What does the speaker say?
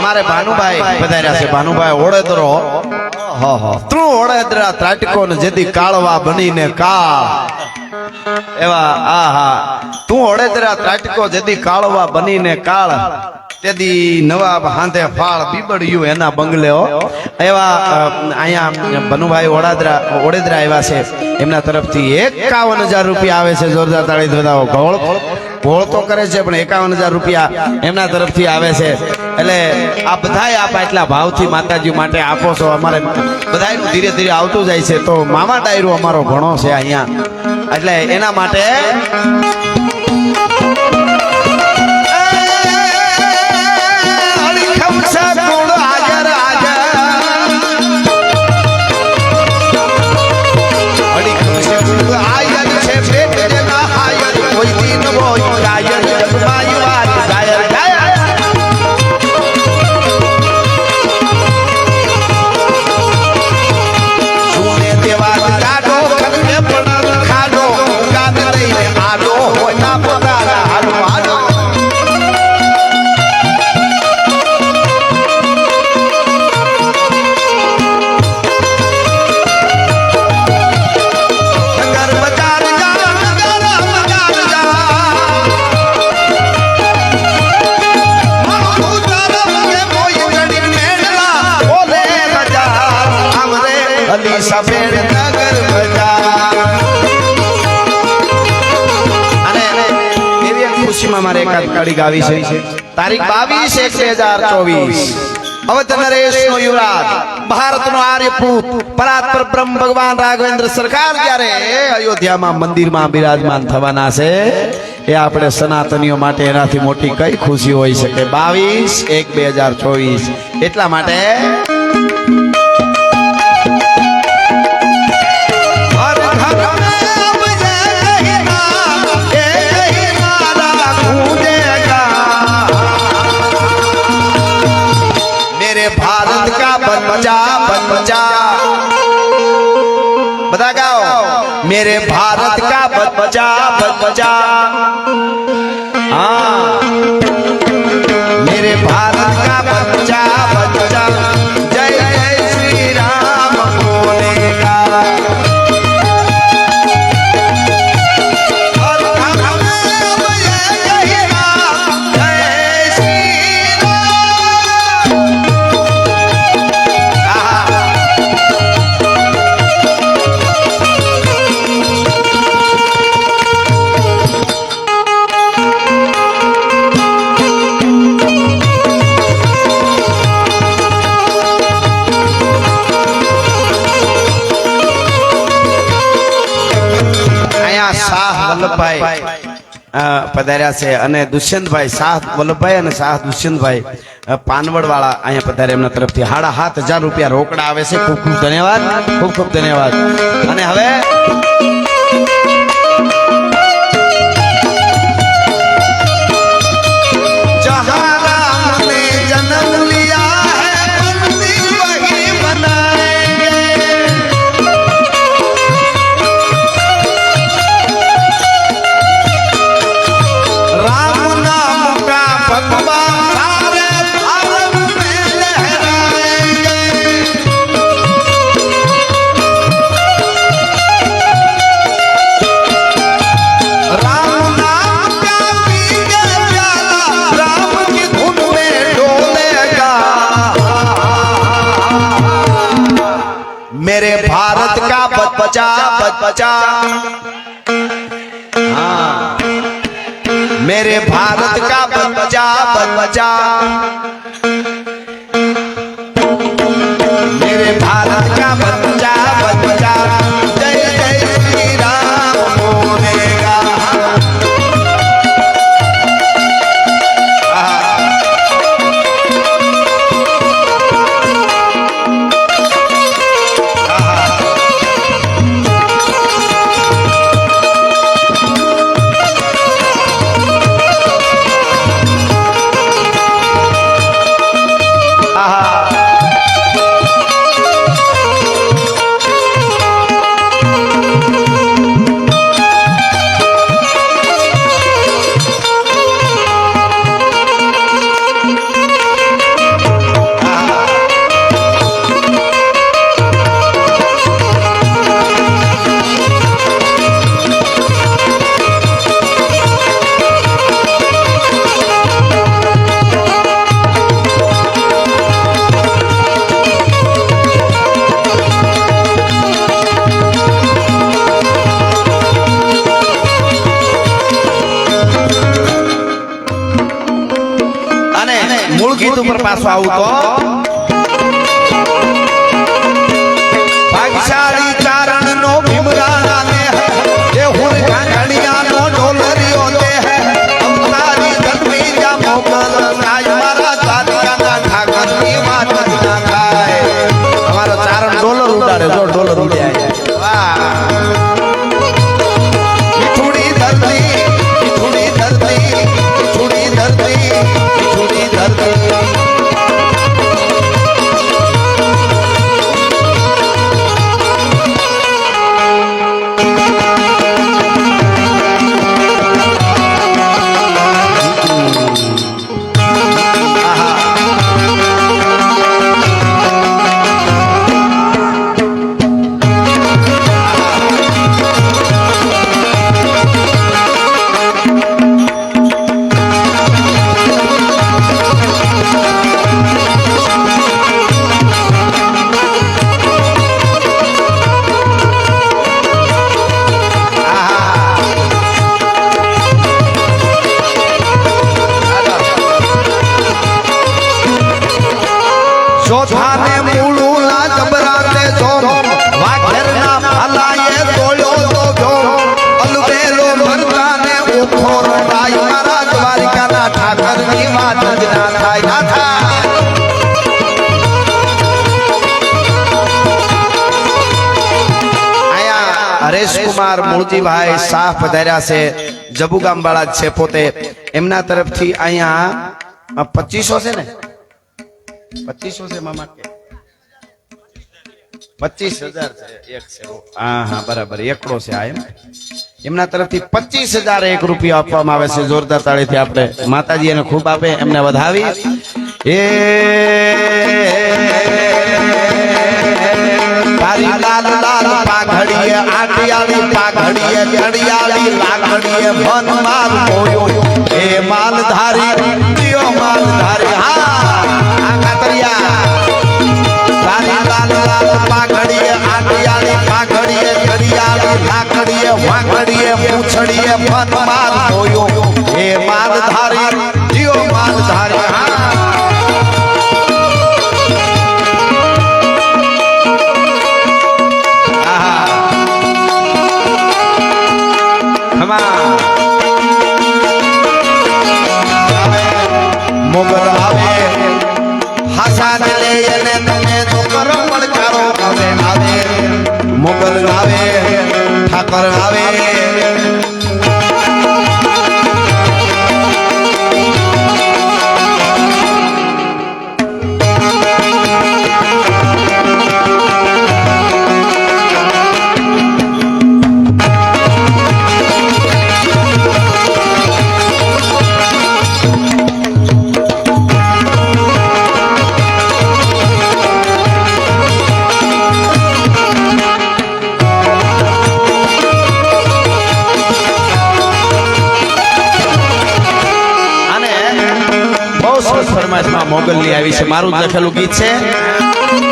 અમારે ભાનુભાઈ પધાર્યા છે. ભાનુભાઈ ઓળેદરો હ હ. તું ઓળેદરા ત્રાટકો ને જેથી કાળવા બનીને કાળ એવા આ હા. તું ઓળેદરા ત્રાટકો જેથી કાળવા બનીને કાળ. તેથી નવાબ હાંધે ફાળ બીબડ્યું એના બંગલે એવા અહીંયા ભનુભાઈ ઓળાદરા ઓળેદરા આવ્યા છે. એમના તરફથી એકાવન હજાર રૂપિયા આવે છે જોરદાર તાળી ધોધાઓ ગોળ. ઘોળ તો કરે છે પણ એકાવન હજાર રૂપિયા એમના તરફથી આવે છે. એટલે આ બધાય આપ એટલા ભાવથી માતાજી માટે આપો છો અમારે. બધાયનું ધીરે ધીરે આવતું જાય છે. તો મામા ડાયરો અમારો ઘણો છે અહીંયા. એટલે એના માટે મારે એકાદ કડી ગાવી છે. તારીખ બાવીસ એક બે હજાર ચોવીસ. અવધ નરેશનો યુવરાજ. ભારતનો આર્યપુત પરાત્પર બ્રહ્મ ભગવાન રાઘવેન્દ્ર સરકાર જ્યારે અયોધ્યામાં મંદિરમાં બિરાજમાન થવાના છે. એ આપણે સનાતનીઓ માટે એનાથી મોટી કઈ ખુશી હોઈ શકે? બાવીસ એક બે હજાર ચોવીસ. એટલા માટે मेरे भारत का बच्चा बच्चा हाँ। मेरे भारत का बच्चा बच्चा પધાર્યા છે અને દુષ્યંતભાઈ શાહ વલ્લભભાઈ અને શાહ દુષ્યંતભાઈ પાનવડ વાળા અહીંયા પધારે એમના તરફથી. સાડા સાત હજાર રૂપિયા રોકડા આવે છે. ખૂબ ખૂબ ધન્યવાદ. ખૂબ ખૂબ ધન્યવાદ. અને હવે का बच्चा बच्चा हाँ मेरे भारत का बच्चा बच्चा ઉપર પાછો આવું તો ચોથાને મૂળું ના જબરાતે જો વાઘેરના ફલાએ તોડ્યો તો જો અલબેલો મરદાને ઉખો રાય મારા દ્વારિકાના ઠાકરની વાત જ ના થાય. ના થાય. હરેશકુમાર મૂળજીભાઈ શાહ પધાર્યા છે. જબુગામ વાળા છે પોતે. એમના તરફથી અહીંયા પચીસો છે ને? પચીસો છે મામા કે પચીસ હજાર છે એક છે હા હા બરાબર એકડો છે આ એમ એમના તરફથી પચીસ હજાર એક રૂપિયા આપવામાં આવે છે. જોરદાર તાળીથી આપણે માતાજી એને ખૂબ આપે એમને વધાવી. એ તારી લાલ લાલ પાઘડીએ આટિયાળી પાઘડીએ ઘડિયાળી લાકડીએ મન માલ મોયો. એ માલધારી દિયો માલધારી હા પૂંછડીએ મન માલ મોયો એ માલધારી ધારી માલધારી હા આહા આવે. મોગલની આવી છે. મારું લખેલું ગીત છે.